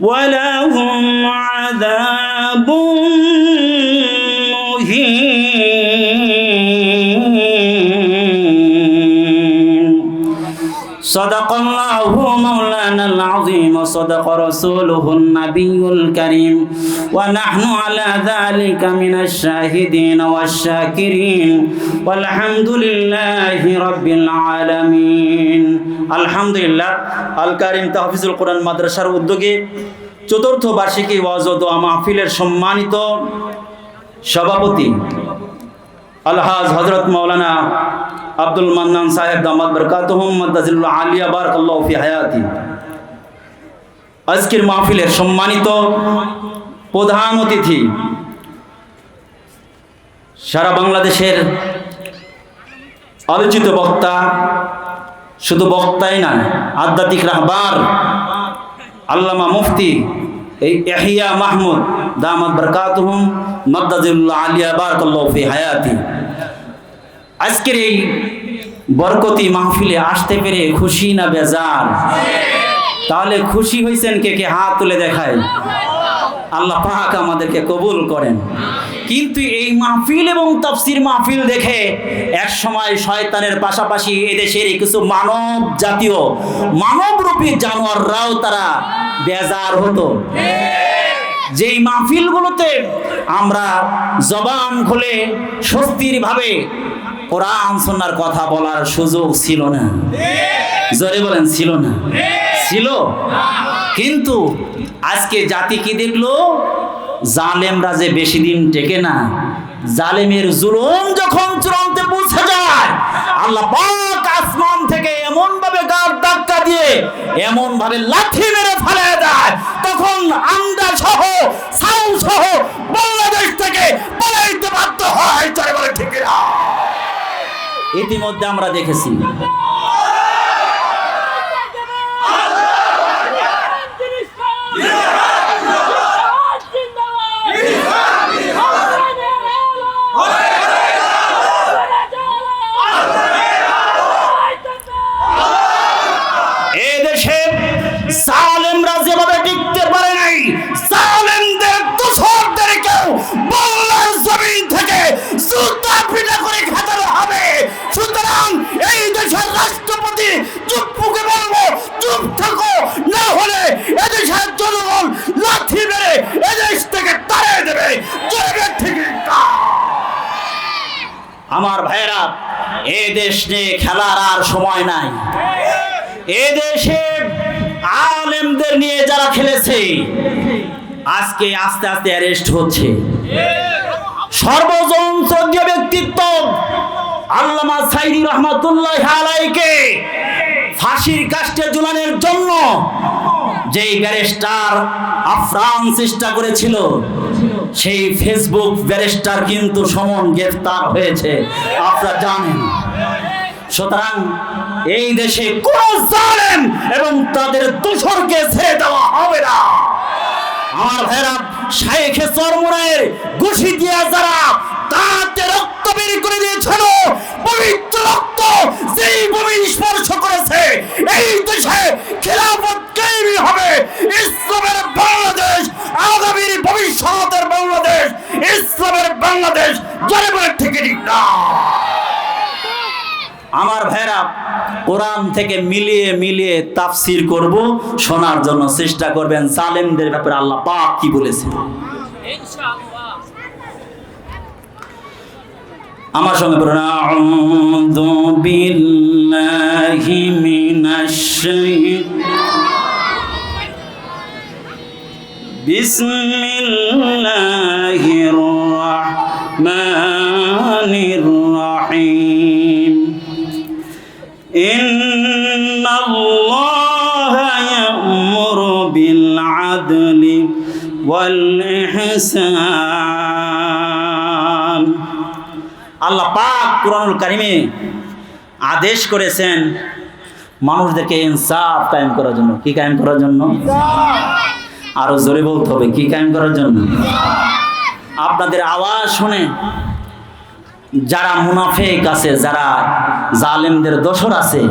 ولهم عذاب مهين. صدق الله مولانا العظيم وصدق رسوله النبي الكريم. ونحن على ذلك من الشاهدين والشاكرين. والحمد لله رب العالمين. আলহামদুলিল্লাহ, আল কারিম তাহফিজুল কোরআন মাদ্রাসার উদ্যোগে চতুর্থ বার্ষিকী ওয়াজ মাহফিলের সম্মানিত সভাপতি আলহাজ হজরত মৌলানা আব্দুল মান্নান সাহেব দামাদ বরকাতহম মদাজিল্লা আলিয়া বার বারকাল্লাফি হায়াতি। আজকের মাহফিলের সম্মানিত প্রধান অতিথি সারা বাংলাদেশের আলোচিত বক্তা শুধু বক্তাই না, আধ্যাত্মিক রাহবার, আল্লামা মুফতি, এই এহিয়া মাহমুদ দামাদ বরকাতহম মাদাজিল্লাহ আলিয়া বারাকাল্লাহ ফি হায়াতি। আজকের এই বরকতি মাহফিলে আসতে পেরে খুশি না বেজার? তাহলে খুশি হয়েছেন কে কে? হাত তুলে দেখায়। আল্লাহ পাক আমাদেরকে কবুল করেন। কিন্তু এই মাহফিল এবং তাফসির মাহফিল দেখে এক সময় শয়তানের পাশাপাশি এদেশের কিছু মানব জাতীয়, মানবরূপী জানোয়াররাও তারা বেজার হতো। যেই মাহফিলগুলোতে আমরা জবান খুলে স্বস্তির ভাবে কোরআন সন্ন্যার কথা বলার সুযোগ ছিল না। জোরে বলেন, ছিল না। ছিল? কিন্তু আজকে জাতি কি দেখল? জালেমরা যে বেশি দিন টেকে না, জালেমের জুলুম যখন চূড়ান্তে পৌঁছে যায়, আল্লাহ পাক আসমান থেকে এমন ভাবে গার ধাক্কা দিয়ে এমন ভাবে লাঠি মেরে ফেলে দেয়। তখন আমরা সহ সাউ সহ বাংলাদেশ থেকে পালাইতে বাধ্য হয়। চলে বলে ঠিক ইতিমধ্যে আমরা দেখেছি あ! এ দেশ নিয়ে খেলার আর সময় নাই। এ দেশে আলেমদের নিয়ে যারা খেলেছে, আজকে আস্তে আস্তে অ্যারেস্ট হচ্ছে। সর্বজন শ্রদ্ধীয় ব্যক্তিত্ব আল্লামা সাইদি রহমাতুল্লাহ আলাইকে ফাঁসির কাষ্টে ঝুলানোর জন্য যেই ব্যারিস্টার আফরান চেষ্টা করেছিল সেই ফেসবুক ব্যারিস্টার কিন্তু সমন গ্রেফতার হয়েছে। আপনারা জানেন। সুতরাং এই দেশে কোন জালেম এবং তাদের দোষরকে ছেড়ে দেওয়া হবে না। আমার ভাইরা শাইখে চরমুরায়ের ঘুষি দিয়া যারা তাতে রক্ত বের করে দিয়েছিল, পবিত্র রক্ত যেই ভূমি স্পর্শ করেছে, এই দেশে খেলাফত কায়েমই হবে। ইসলামের বাংলাদেশ আগামীর ভবিষ্যতের বাংলাদেশ, ইসলামের বাংলাদেশ জনে বলে ঠিক ঠিক না। আমার ভাইরা, কোরআন থেকে মিলিয়ে মিলিয়ে তাফসির করব, শোনার জন্য চেষ্টা করবেন। সালেমদের ব্যাপারে আল্লাহ পাক কি বলেছেন? আমার সঙ্গে বলুন আউযু বিল্লাহি মিনাশ বিসমিল্লাহির রাহমানির রাহিম إن الله يأمر بالعدل والإحسان আল্লাহ পাক কোরআনুল কারিমে আদেশ করেছেন মানুষদেরকে ইনসাফ কায়েম করার জন্য কি কায়েম করার জন্য আরও জোরে বলতে হবে, কি কায়েম করার জন্য? আপনাদের আওয়াজ শুনে যারা মুনাফেক আছে, যারা জালেমদের দোসর আছে,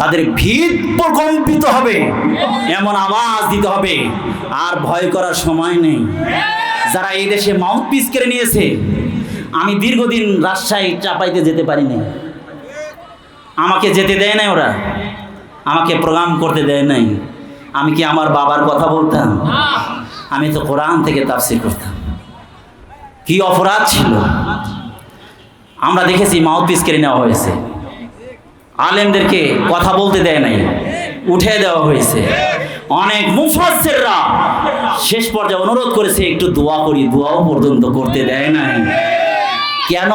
তাদের ভিত প্রকম্পিত হবে, এমন আওয়াজ দিতে হবে, আর ভয় করার সময় নেই। যারা এই দেশে মাউথ পিস কেড়ে নিয়েছে, আমি দীর্ঘদিন রাজশাহী চাপাইতে যেতে পারি নাই আমাকে যেতে দেয় নাই ওরা, আমাকে প্রোগ্রাম করতে দেয় নাই। আমি কি আমার বাবার কথা বলতাম? আমি তো কোরআন থেকে তাফসির করতাম। কি অপরাধ ছিল? আমরা দেখেছি মাউথপিস কেড়ে নেওয়া হয়েছে। আলেমদেরকে কথা বলতে দেয় নাই উঠে দেওয়া হয়েছে। অনেক মুফাসসিররা শেষ পর্যায়ে অনুরোধ করেছে একটু দোয়া করি দোয়াও পর্যন্ত করতে দেয় নাই। কেন?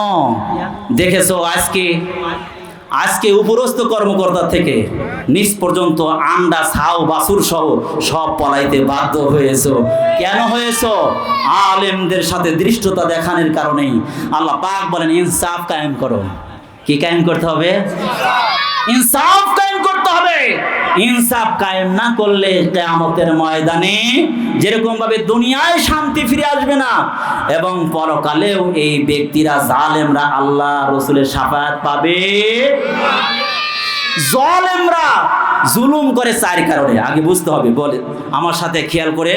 দেখেছ আজকে আজকে উপরস্থ কর্মকর্তা থেকে নিচ পর্যন্ত আন্ডা, ছাও বাসুর সহ সব পলাইতে বাধ্য হয়েছ। কেন হয়েছ? আলেমদের সাথে দৃষ্টতা দেখানোর কারণেই। আল্লাহ পাক বলেন, ইনসাফ কায়েম করো। কি কায়েম করতে হবে? ইনসাফ! ইনসাফ কায়েম না করলে কেয়ামতের ময়দানে যেরকম ভাবে দুনিয়ায় শান্তি ফিরে আসবে না, এবং পরকালেও এই ব্যক্তিরা জালেমরা আল্লাহ রসুলের সাফায়াত পাবে। জলেমরা জুলুম করে চার কারণে, আগে বুঝতে হবে, বলে। আমার সাথে খেয়াল করে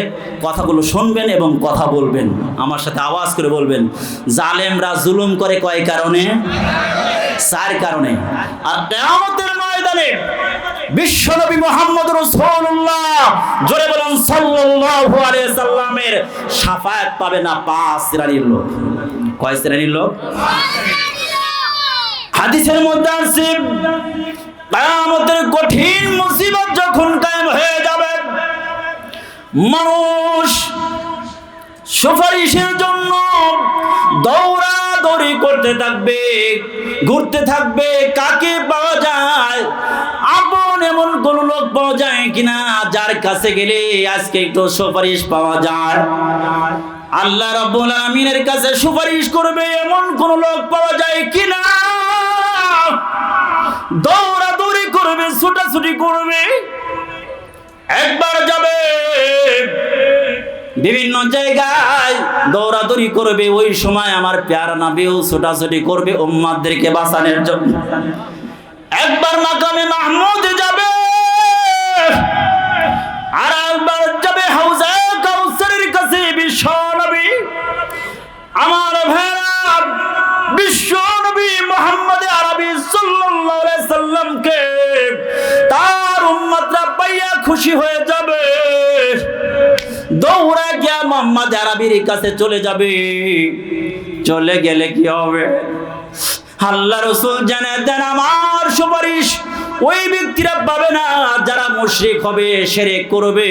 কথাগুলো শুনবেন এবং কথা বলবেন, আমার সাথে আওয়াজ করে বলবেন। জালেমরা জুলুম করে কয় কারণে? চার কারণে। আর কেয়ামতের ময়দানে বিশ্বনবী মোহাম্মদ রাসূলুল্লাহ। জোরে বলেন, সাল্লাল্লাহু আলাইহি সাল্লামের শাফায়াত পাবে না পাঁচ শ্রেণির লোক? কয় শ্রেণির লোক? হাদিসের মধ্যে আছে, কিয়ামতের কঠিন মুসিবত যখন কায়েম হয়ে যাবে, মানুষ সুপারিশের জন্য দৌড়াদৌড়ি করতে থাকবে, ঘুরতে থাকবে, কাকে পাওয়া যায় এমন কোন লোক পাওয়া যায় কিনা? যার কাছে গেলে আজকে একটু সুপারিশ পাওয়া যায়। আল্লাহ রাব্বুল আমিনের কাছে সুপারিশ করবে, এমন কোন লোক পাওয়া যায় কিনা? দৌড়াদৌড়ি করবে, ছুটাছুটি করবে, একবার যাবে। বিভিন্ন জায়গায় দৌড়াদৌড়ি করবে, ওই সময় আমার প্যারা নাবিও ছোটাছুটি করবে উম্মাদেরকে বাঁচানোর জন্য। একবার মাকামে আমার ভেড়া বিশ্ব নবী মোহাম্মদ আরবি সাল্লামকে তার উম্মতরা পাইয়া খুশি হয়ে যাবে। দৌড়া গিয়া মোহাম্মদ আরবির কাছে চলে যাবে। চলে গেলে কি হবে? আল্লাহ রসুল জানে দেন, আমার ওই ব্যক্তিরা পাবে না যারা মুশরিক হবে সেরে করবে।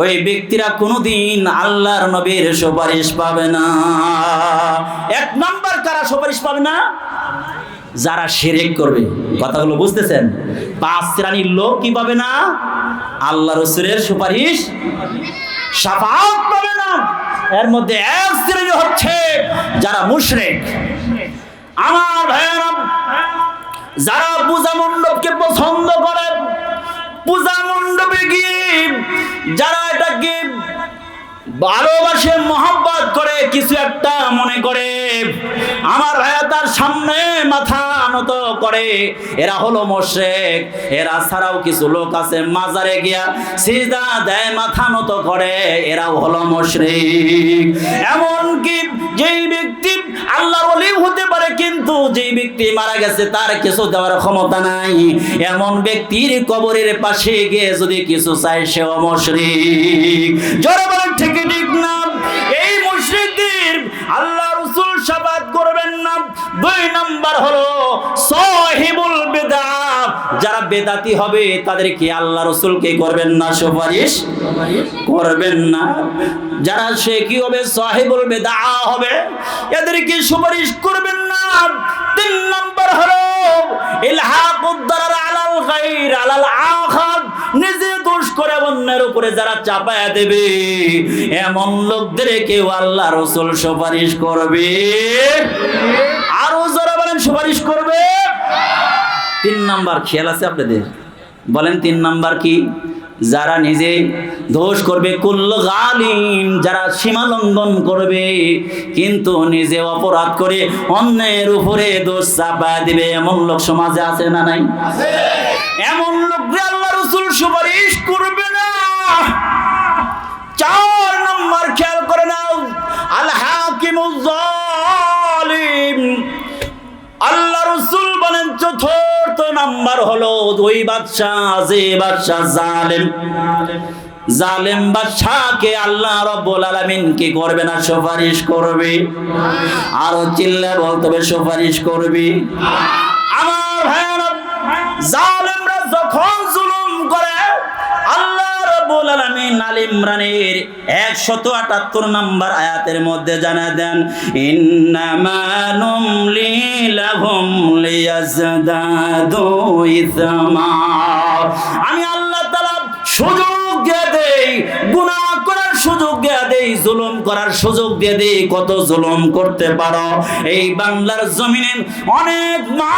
ওই ব্যক্তিরা কোনোদিন আল্লাহর নবীর সুপারিশ পাবে না। এক নাম্বার কারা সুপারিশ পাবে না? যারা শিরিক করবে। কথাগুলো বুঝতেছেন? পাঁচ শ্রেণির লোক কি পাবে না? আল্লাহ রসুলের সুপারিশ সাফাত পাবে না। এর মধ্যে এক শ্রেণি হচ্ছে যারা মুশরিক। আমার ভাইয়েরা যারা পূজা মণ্ডপকে পছন্দ করে, পূজা মণ্ডপে গিয়ে যারা এটাকে ভালোবাসে, মহব্বত করে, কিছু একটা মনে করে, আমার ভাইয়া তার সামনে মাথা নত করে, এরা হলো মোশেক, এরা ছাড়াও কিছু লোক আছে মাজারে গিয়া সিজদা দেয়, মাথা নত করে, এরাও হলো মোশরিক। এমন কি যেই ব্যক্তি আল্লাহর ওলি হতে পারে, কিন্তু যেই ব্যক্তি মারা গেছে, তার কিছু দেওয়ার ক্ষমতা নাই। এমন ব্যক্তির কবরের পাশে গিয়ে যদি কিছু চায় সে অমশরিক জোরে বলেন, ঠিক ঠিক না? এই মুশরিকদের আল্লাহ রাসূল সাবাদ করবেন না। দুই নাম্বার হলো, সহিবুল বিদআত যারা বেদাতি হবে, তাদেরকে আল্লাহ রাসূলকে করবেন না, সুপারিশ করবেন না। যারা সে কি হবে, সাহিবুল বেদা হবে, এদেরকে সুপারিশ করবেন না। তিন নম্বর হলো নিজে করে অন্যের উপরে যারা চাপায়া দেবে, এমন লোকদেরকে আল্লাহ রসুল সুপারিশ করবে। আরও যারা বলেন, সুপারিশ করবে। তিন নাম্বার খেয়াল আছে আপনাদের? বলেন তিন নাম্বার কি? যারা নিজে দোষ করবে, কুল্ল গালিম, যারা সীমা লঙ্ঘন করবে, কিন্তু নিজে অপরাধ করে অন্যের উপরে দোষ চাপা দিবে, এমন লোক সমাজে আছে না নাই? এমন লোক যে আল্লাহ রসুল সুপারিশ করবে না। চার নাম্বার হলো ওই বাদশাহ যে বাদশাহ জালেম। জালেম বাদশাহকে আল্লাহ রব্বুল আলামিন কি করবে না সুপারিশ করবে? আর চিল্লা বলতে হবে, সুপারিশ করবে। ইমরানের 178 নাম্বার আয়াতের মধ্যে জানা দেন আমি আল্লাহ সুযোগ দিয়ে দেই করার সুযোগ দেই, জুলুম করার সুযোগ দিয়ে দেই, কত জুলুম করতে পারো। এই বাংলার জমিনে অনেক মা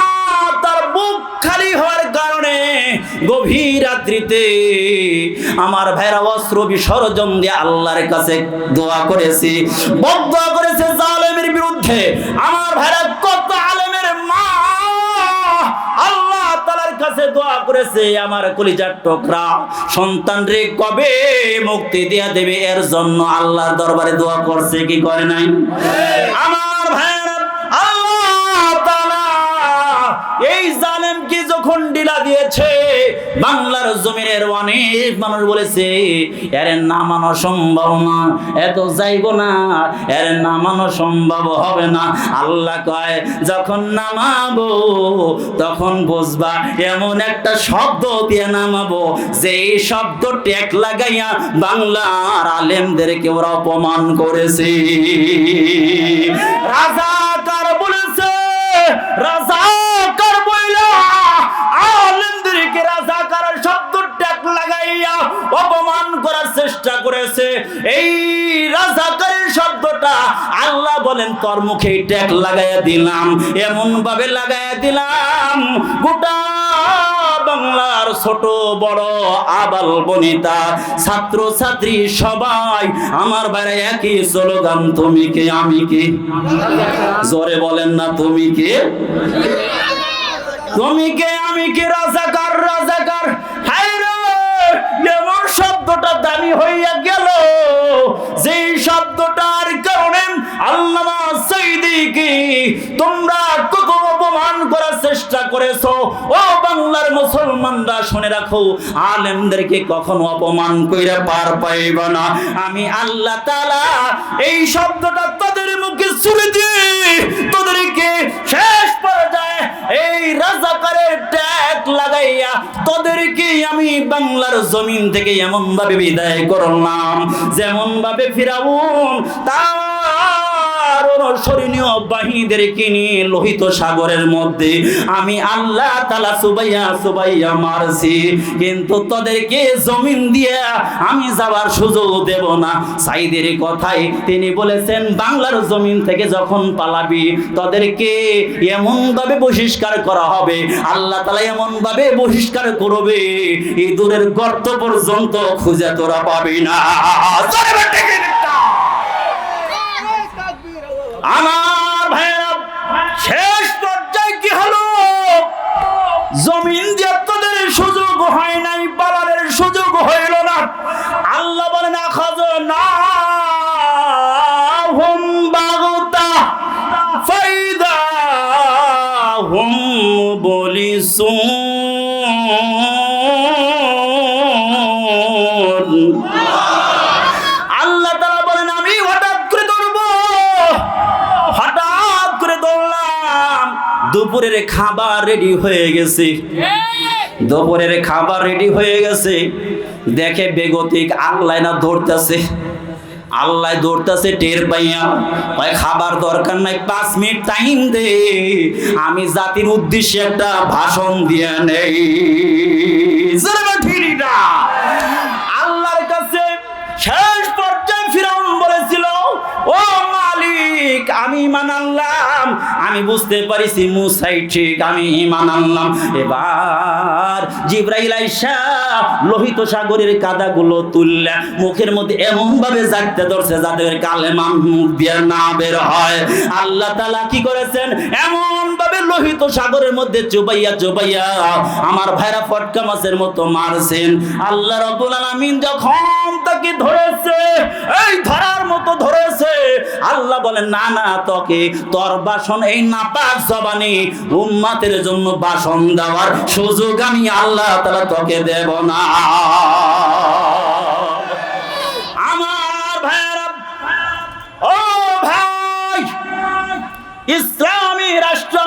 গভীর আমার ভাইরা অস্ত্র বিসর্জন দিয়ে আল্লাহর কাছে দোয়া করেছি। করেছে জালেমের বিরুদ্ধে। আমার ভাইরা কত আলেমের মা আল্লাহ তালার কাছে দোয়া করেছে, আমার কলিজার সন্তান রে, কবে মুক্তি দিয়া দেবে? এর জন্য আল্লাহর দরবারে দোয়া করছে, কি করে নাই? আমার ভাইরা আল্লাহ তাআলা এই জালেমকে যখন ডিলা দিয়েছে বাংলার জমিনের অনেক মানুষ বলেছে, এর নামানো সম্ভব না, এত যাইব না, এর নামানো সম্ভব হবে না। আল্লাহ কয়, যখন নামাবো, তখন বুঝবা এমন একটা শব্দ দিয়ে নামাবো যে শব্দ ট্যাক লাগাইয়া বাংলার আলেমদেরকে ওরা অপমান করেছে। রাজাকার বলেছে রাজাকার এই রাজাকারের শব্দটা আল্লাহ বলেন, তোর মুখে ট্যাগ লাগাইয়া দিলাম এমন ভাবে লাগাইয়া দিলাম, গোটা বাংলার ছোট বড় আবাল বনিতা ছাত্র ছাত্রী সবাই, আমার বাইরে একই স্লোগান, তুমি কে, আমি কে? জোরে বলেন না, তুমি কে? তুমি কে, আমি কে, রাজাকার রাজাকার? হায় রে এমন শব্দটা দামি হইয়া গেল। সাইদিকে তোমরা কত অপমান করার চেষ্টা করেছ। ও বাংলার মুসলমানরা, শুনে রাখো, আলেমদেরকে কখনো অপমান কইরা পার পাইবা না। আমি আল্লাহ তাআলা এই শব্দটা তাদের মুখে ছুড়ে দিয়ে তোদেরকে শেষ পর্যায়ে এই রাজাকারের ট্যাগ লাগাইয়া তোদেরকে আমি বাংলার জমিন থেকে এমন ভাবে বিদায় করলাম। যেমন ভাবে ফিরাউন তার নিয়ে লোহিত সাগরের মধ্যে আমি আল্লাহ তালা সুবাইয়া সুবাইয়া মারছি। কিন্তু তোদেরকে জমিন আমি যাওয়ার সুযোগ দেব না। সাইদের তিনি বলেছেন, বাংলার জমিন থেকে যখন পালাবি, তোদেরকে এমন ভাবে বহিষ্কার করা হবে, আল্লাহ তালা এমন ভাবে বহিষ্কার করবে এই দূরের গর্ত পর্যন্ত খুঁজে তোরা পাবি না? আমার ভাইয়েরা শেষ পর্যায়ে কি হলো? জমিন দিয়ে তোদের সুযোগ হয় নাই পালানের সুযোগ হইল না। আল্লাহ আখাজ না হুম বাগতা, ফাইদা হুম বলিসুন দুপুরের খাবার রেডি হয়ে গেছে। দুপুরের খাবার রেডি হয়ে গেছে। দেখে বেগতিক আগলায় না ধরতেছে। আল্লাহ দৌড়তাছে টের পাইয়া কয়, খাবার দরকার নাই, পাঁচ মিনিট টাইম দে। আমি জাতির উদ্দেশ্যে একটা ভাষণ দিয়ে নেই? আল্লাহর কাছে আমি ইমান আনলাম। আমি বুঝতে পারিছি মুসাই ঠিক, আমি ইমান আনলাম। এবার জিব্রাইল আইসা লোহিত সাগরের কাদাগুলো তুললে মুখের মধ্যে এমন ভাবে জাগতে ধরছে যাদের কালেমা মুখ দিয়ে না বের হয়। আল্লাহ তালা কি করেছেন? এমন ভাবে লোহিত সাগরের মধ্যে চুবাইয়া চুবাইয়া আমার ভাইরা ফটকা মাছের মতো মারছেন। আল্লাহ রব্বুল আলামিন যখন তাকে ধরেছে, এই ধরার মতো ধরেছে, আল্লাহ বলেন, না না তোকে তোর বাসন এই নাপাক জবানি উম্মাতের জন্য বাসন দেওয়ার সুযোগ আমি আল্লাহ তাআলা তোকে দেব না। আমার ভাইরা ও ভাই, ইসলামী রাষ্ট্র